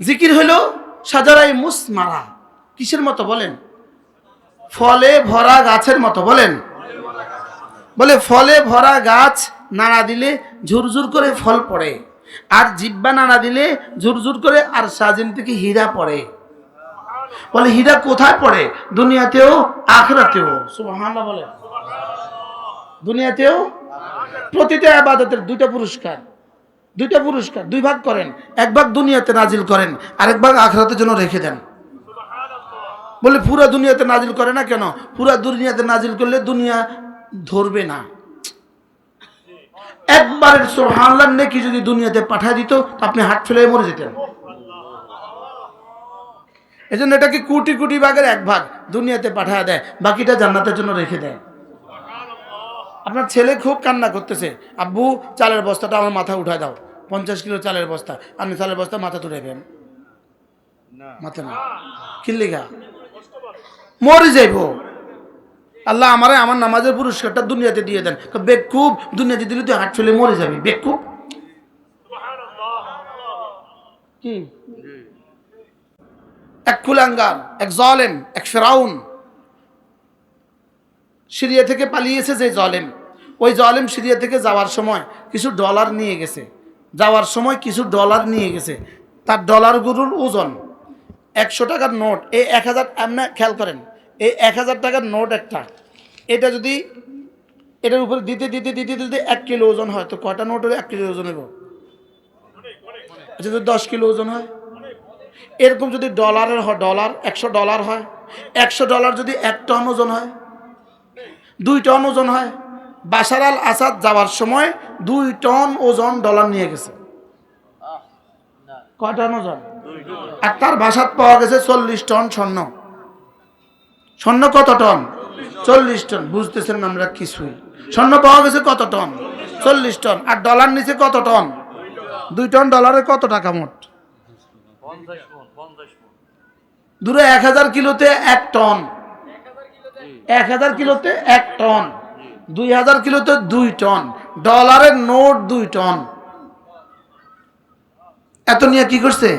জিকির হইল সাজারাই মুসমারা। কিসের মতো বলেন? ফলে ভরা গাছের মতো বলেন। বলে ফলে ভরা গাছ নাড়া দিলে ঝুরঝুর করে ফল পড়ে, আর জিব্বা নাড়া দিলে ঝুরঝুর করে আর সাজিন থেকে হীরা পড়ে। বলে হীরা কোথায় পড়ে? দুনিয়াতেও, আখরাতেও। সুবহানাল্লাহ বলে দুনিয়াতেও প্রতিটা আবাদতের দুইটা পুরস্কার। দুইটা পুরস্কার, দুই ভাগ করেন। এক ভাগ দুনিয়াতে নাজিল করেন, আরেক ভাগ আখরাতের জন্য রেখে দেন। বলে পুরা দুনিয়াতে নাজিল করে না কেন? পুরা দুনিয়াতে নাজিল করলে দুনিয়া ধরবে না। একবারের সোহানলার নেকি যদি দুনিয়াতে পাঠায় দিত আপনি হাট ফেলে মরে যেতেন। এই জন্য এটাকে কোটি কোটি ভাগের এক ভাগ দুনিয়াতে পাঠায় দেয়, বাকিটা জান্নাতের জন্য রেখে দেয়। আপনার ছেলে খুব কান্না করতেছে। আব্বু চালের বস্তাটা আমার মাথা উঠায় দাও। পঞ্চাশ কিলো চালের বস্তা। আপনি চালের বস্তা মাথা তুলে দেন। মাথা না। কিল্লিগা মরে যাইব। আল্লাহ আমারে আমার নামাজের পুরস্কারটা দুনিয়াতে দিয়ে দেন। বেকুব দুনিয়াতে দিলে তুই হাট ফেলে মরে যাবি। বেকুব। কি এক কুলাঙ্গার এক জলেম এক ফেরাউন। সিরিয়া থেকে পালিয়েছে যে জলেম। ওই জলেম সিরিয়া থেকে যাওয়ার সময় কিছু ডলার নিয়ে গেছে। যাওয়ার সময় কিছু ডলার নিয়ে গেছে। তার ডলারগুলোর ওজন একশো টাকার নোট। এই এক হাজার আপনি খেয়াল করেন, এই এক হাজার টাকার নোট একটা। এটা যদি, এটার উপরে দিতে দিতে দিতে দিতে এক কিলো ওজন হয়, তো কয়টা নোট হলে এক কিলো ওজন হইব? যদি দশ কিলো ওজন হয়? এরকম যদি ডলারের হয়, ডলার একশো ডলার হয়, একশো ডলার যদি এক টন ওজন হয় দুই টন ওজন হয়। বাশার আল আসাদ যাওয়ার সময় দুই টন ওজন ডলার নিয়ে গেছে। কয় টন ওজন? আর তার বাসাত পাওয়া গেছে চল্লিশ টন স্বর্ণ। স্বর্ণ কত টন? চল্লিশ টন। বুঝতেছেন না আমরা কিছুই। স্বর্ণ পাওয়া গেছে কত টন? চল্লিশ টন। আর ডলার নিচে কত টন? দুই টন ডলারে কত টাকা মোট? দূরে এক হাজার কিলোতে এক টন। এক হাজার কিলোতে এক টন, দুই হাজার কিলোতে দুই টন ডলারের নোট দুই টন। এত নিয়ে কি করছে?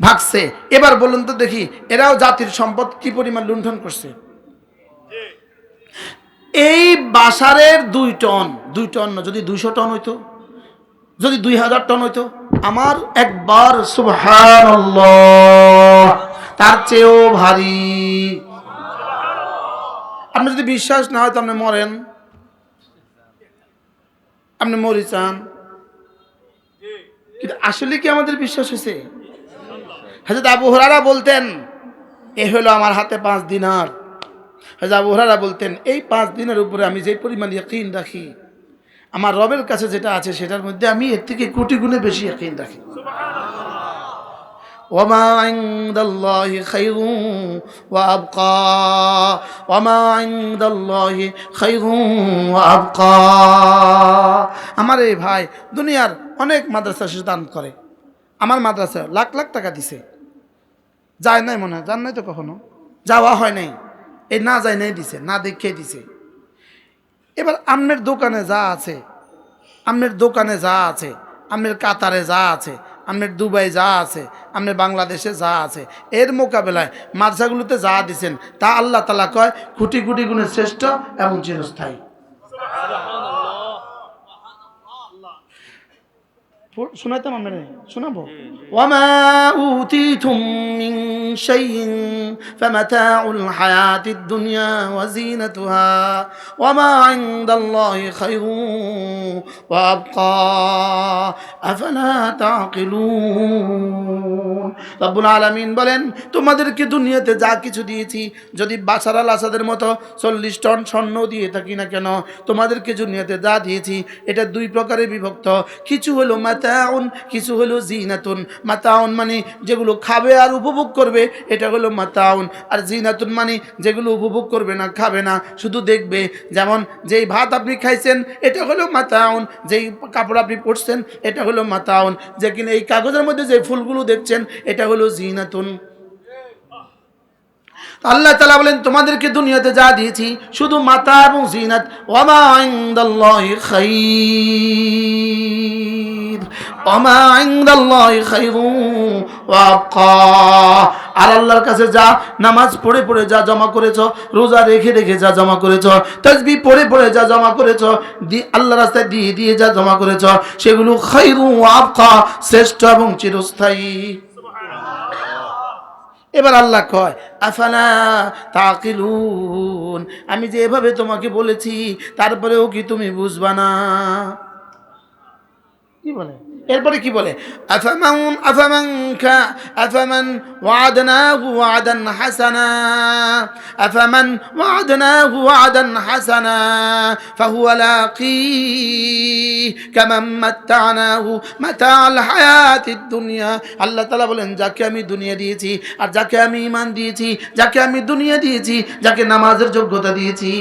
ভাগছে। এবার বলুন তো দেখি, এরাও জাতির সম্পদ কি পরিমাণ লুণ্ঠন করছে? এই বাসারের দুই টন দুই টন না, যদি দুইশো টন হইতো, যদি দুই হাজার টন হইতো, আমার একবার সুবহানাল্লাহ, তার চেয়েও ভারী। আপনি যদি বিশ্বাস না হয় তো আপনি মরেন। আপনি মরি চান কিন্তু আসলে কি আমাদের বিশ্বাস হয়েছে? হাজরত আবু হরারা বলতেন, এ হলো আমার হাতে পাঁচ দিনার। হাজরত আবু হরারা বলতেন, এই পাঁচ দিনের উপরে আমি যে পরিমাণ ইয়কিন রাখি, আমার রবের কাছে যেটা আছে সেটার মধ্যে আমি এর থেকে কোটি গুণে বেশি ইয়কিন রাখি। وما عند الله خير وأبقى وما عند الله خير وأبقى আমার এই ভাই দুনিয়ার অনেক মাদ্রাসা সে দান করে আমার মাদ্রাসা লাখ লাখ টাকা দিছে যায় নাই মনে হয় যান নাই তো কখনো যাওয়া হয় নাই এই না যায় নাই দিছে না দেখে দিছে এবার আমনের দোকানে যা আছে আমনের দোকানে যা আছে আমনের কাতারে যা আছে আমনের দুবাই যা আছে আপনার বাংলাদেশে যা আছে, এর মোকাবেলায় মাদ্রাসাগুলোতে যা দিছেন, তা আল্লাহ তালা কয় খুটি কোটি গুণে শ্রেষ্ঠ এবং চিরস্থায়ী। শোনাইতাম আমরা শোনাবো? ওয়ামা উতিতুম মিন শাইইন ফামাতাউল হায়াতিদ দুনিয়া ওয়া জিনাতুহা ওয়ামা ইনদাল্লাহি খায়রুন ওয়া আবকা। আফালা তাকিলুন? রব্বুল আলামিন বলেন তোমাদেরকে দুনিয়াতে যা কিছু দিয়েছি যদি বাশার লাসাদের মতো চল্লিশ টন স্বর্ণ দিয়ে থাকি না কেন? তোমাদেরকে দুনিয়াতে যা দিয়েছি এটা দুই প্রকারে বিভক্ত। কিছু হলো মাতাউন, কিছু হলো জিনাতুন। মাতাউন মানে যেগুলো খাবে আর উপভোগ করবে, এটা হলো মাতাউন। আর জিনাতুন মানে যেগুলো উপভোগ করবে না, খাবে না, শুধু দেখবে। যেমন যেই ভাত আপনি খাইছেন, এটা হলো মাতাউন। যেই কাপড় আপনি পরছেন, এটা হলো মাতাউন। যে কিনা এই কাগজের মধ্যে যে ফুলগুলো দেখছেন, এটা হলো জিনাতুন। আল্লাহ তালা বলেন, তোমাদেরকে দুনিয়াতে যা দিয়েছি, শুধু মাতা এবং জিনাত। ওয়ামা ইনদাল্লাহি খাইর ওয়ামা ইনদাল্লাহি খাইরুন وأبقى আর আল্লাহর কাছে যা নামাজ পড়ে পড়ে যা জমা করেছ রোজা রেখে রেখে যা জমা করেছ তসবি পড়ে পড়ে যা জমা করেছ দি- আল্লাহ রাস্তায় দিয়ে দিয়ে যা জমা করেছ সেগুলো খাইরু আবকা শ্রেষ্ঠ এবং চিরস্থায়ী এবার আল্লাহ কয় আফালা তাকিলুন আমি যে এভাবে তোমাকে বলেছি তারপরেও কি তুমি বুঝবা না কি বলে? এরপরে কি বলে? আফামান আফামান ওয়াদনাহু ওয়াদান হাসানা, আফামান ওয়াদনাহু ওয়াদান হাসানা, ফাহুয়া লাকি মাতাআল হায়াতিদ দুনিয়া। আল্লাহ তাআলা বলেন, যাকে আমি দুনিয়া দিয়েছি আর যাকে আমি ঈমান দিয়েছি, যাকে আমি দুনিয়া দিয়েছি, যাকে নামাজের যোগ্যতা দিয়েছি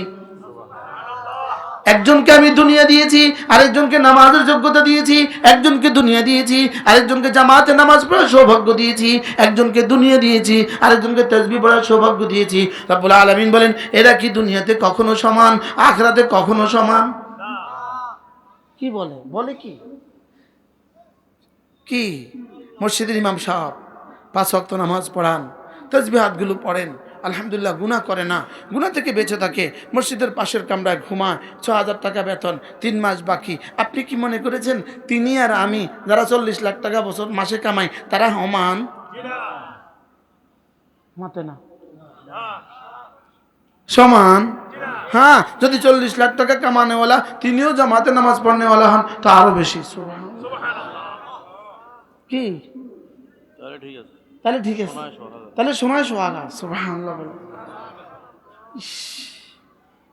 একজনকে আমি দুনিয়া দিয়েছি আরেকজনকে নামাজের যোগ্যতা দিয়েছি একজনকে দুনিয়া দিয়েছি আরেকজনকে জামাতে নামাজ পড়ার সৌভাগ্য দিয়েছি একজনকে দুনিয়া দিয়েছি আরেকজনকে তসবি পড়ার সৌভাগ্য দিয়েছি। রব্বুল আলামিন বলেন এরা কি দুনিয়াতে কখনো সমান আখরাতে কখনো সমান? কি বলে? বলে কি? কি? মসজিদের ইমাম সাহেব পাঁচ ওয়াক্ত নামাজ পড়ান তসবিহাতগুলো পড়েন আলহামদুলিল্লাহ, গুনাহ করে না। গুনাহ থেকে বেঁচে থাকে। মসজিদের পাশের কামরায় ঘুমায় ছ হাজার টাকা বেতন, তিন মাস বাকি। আপনি কি মনে করেছেন, তিনি আর আমি যারা চল্লিশ লাখ টাকা বছর মাসে কামাই, তারা সমান? মাতে না। সমান? হ্যাঁ যদি চল্লিশ লাখ টাকা কামানেওয়ালা, তিনিও জামাতে নামাজ পড়নেওয়ালা হন, তা আরও বেশি। কি? ঠিক আছে। তাহলে ঠিক আছে। তাহলে সময় সোহাগা বলো।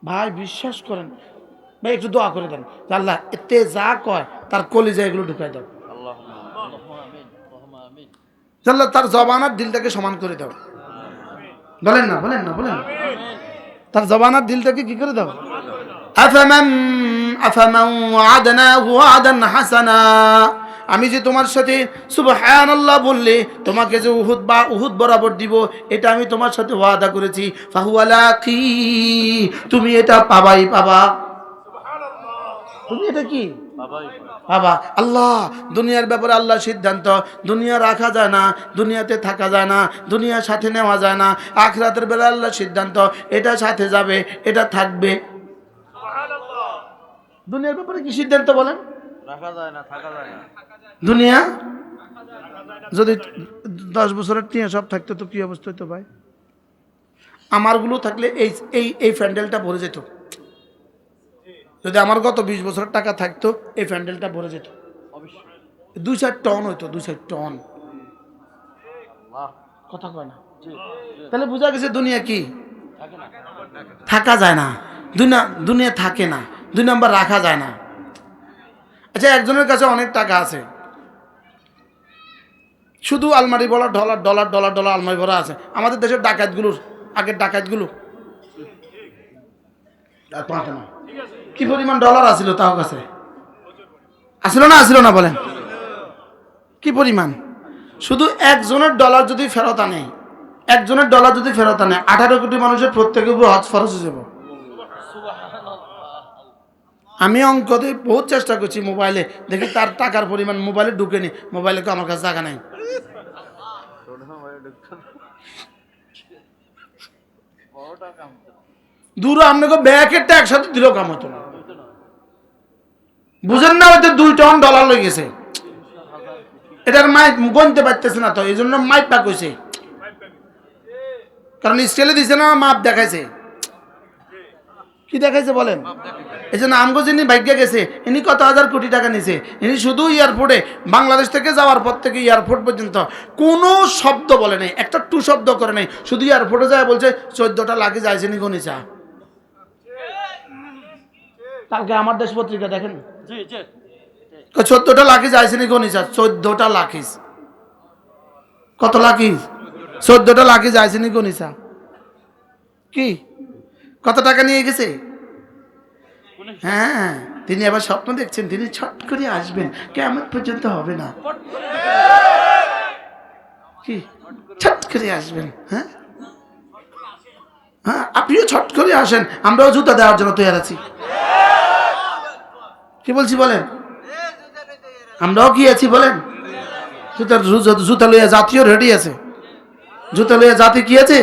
ভাই বিশ্বাস করেন ভাই একটু দোয়া করে দেন আল্লাহ এতে যা কয় তার কলিজা এগুলো ঢুকাই দাও। আল্লাহ তার জবানার দিলটাকে সমান করে দাও। বলেন না বলেন না বলেন। তার জবানার দিলটাকে কি করে দাও? আফামান আফামান ওয়াদানাহু ওয়াদান হাসানা। আমি যে তোমার সাথে সুবহানাল্লাহ বললে, তোমাকে যে উহুদ বা উহুদ বরাবর দিব, এটা আমি তোমার সাথে ওয়াদা করেছি। ফাহুয়ালা কি? তুমি এটা পাবাই পাবা। তুমি এটা কি? বাবা আল্লাহ, দুনিয়ার ব্যাপারে আল্লাহ সিদ্ধান্ত। দুনিয়া রাখা যায় না, দুনিয়াতে থাকা যায় না দুনিয়ার সাথে নেওয়া যায় না। আখরাতের বেলা আল্লাহ সিদ্ধান্ত, এটা সাথে যাবে, এটা থাকবে। দুনিয়ার ব্যাপারে কি সিদ্ধান্ত বলেন? না না। দুনিয়া? যদি দশ বছরের টিয়া সব থাকতো তো কি অবস্থা হতো ভাই? আমারগুলো থাকলে এই এই এই প্যান্ডেলটা ভরে যেত। যদি আমার গত বিশ বছরের টাকা থাকতো এই প্যান্ডেলটা ভরে যেত। দুই চার টন হইতো দুই চার টন। কথা কয় না? তাহলে বোঝা গেছে দুনিয়া কি? থাকা যায় না। দুনিয়া দুনিয়া থাকে না। দুই নাম্বার রাখা যায় না। আচ্ছা একজনের কাছে অনেক টাকা আছে। শুধু আলমারি বলা ডলার ডলার ডলার ডলার আলমারি ভরা আছে। আমাদের দেশের ডাকাতগুলোর, আগের ডাকাতগুলো। কি পরিমাণ ডলার আছিল তাও কাছে? আসিল না আসিল না বলেন। কি পরিমাণ? শুধু একজনের ডলার যদি ফেরত আনে, একজনের ডলার যদি ফেরত আনে, আঠারো কোটি মানুষের প্রত্যেকের উপর হজ ফরজ হয়ে যাব। আমি অঙ্ক দিয়ে বহুত চেষ্টা করছি মোবাইলে। দেখি তার টাকার পরিমাণ মোবাইলে ঢুকেনি মোবাইলে তো আমার কাছে জায়গা নাই। দূর আপনাকে ব্যাকেটটা একসাথে দিলেও কাম হতো না। বুঝেন না হয়তো দুই টন ডলার লই গেছে। এটার মাইক গনতে পারতেছে না তো, এই জন্য মাইক পাক হয়েছে কারণ স্কেলে দিছে না, মাপ দেখাইছে। কি দেখাইছে বলেন? এই জন্য আমগো যিনি ভাগ্যে গেছে ইনি কত হাজার কোটি টাকা নিছে? ইনি শুধু এয়ারপোর্টে বাংলাদেশ থেকে যাওয়ার পর থেকে এয়ারপোর্ট পর্যন্ত কোনো শব্দ বলে নাই একটা টু শব্দ করে নাই। শুধু এয়ারপোর্টে যায় বলছে চোদ্দটা লাগে যাইছে নি গনিচা কালকে আমার দেশ পত্রিকা দেখেন? চোদ্দটা লাখিস আইসিনি গনিচা চোদ্দটা লাখিস কত লাখিস চোদ্দটা লাখিস আইসিনি গনিচা কি? কত টাকা নিয়ে গেছে? হ্যাঁ তিনি আবার স্বপ্ন দেখছেন তিনি ছট করে আসবেন। কেমন পর্যন্ত হবে না। কি? ছট করে আসবেন হ্যাঁ? হ্যাঁ আপনিও ছট করে আসেন আমরাও জুতা দেওয়ার জন্য তৈরি আছি। কি বলছি বলেন? আমরাও কি আছি বলেন? জুতার জুতা লইয়া জাতীয় রেডি আছে। জুতা লইয়া জাতি কি আছে?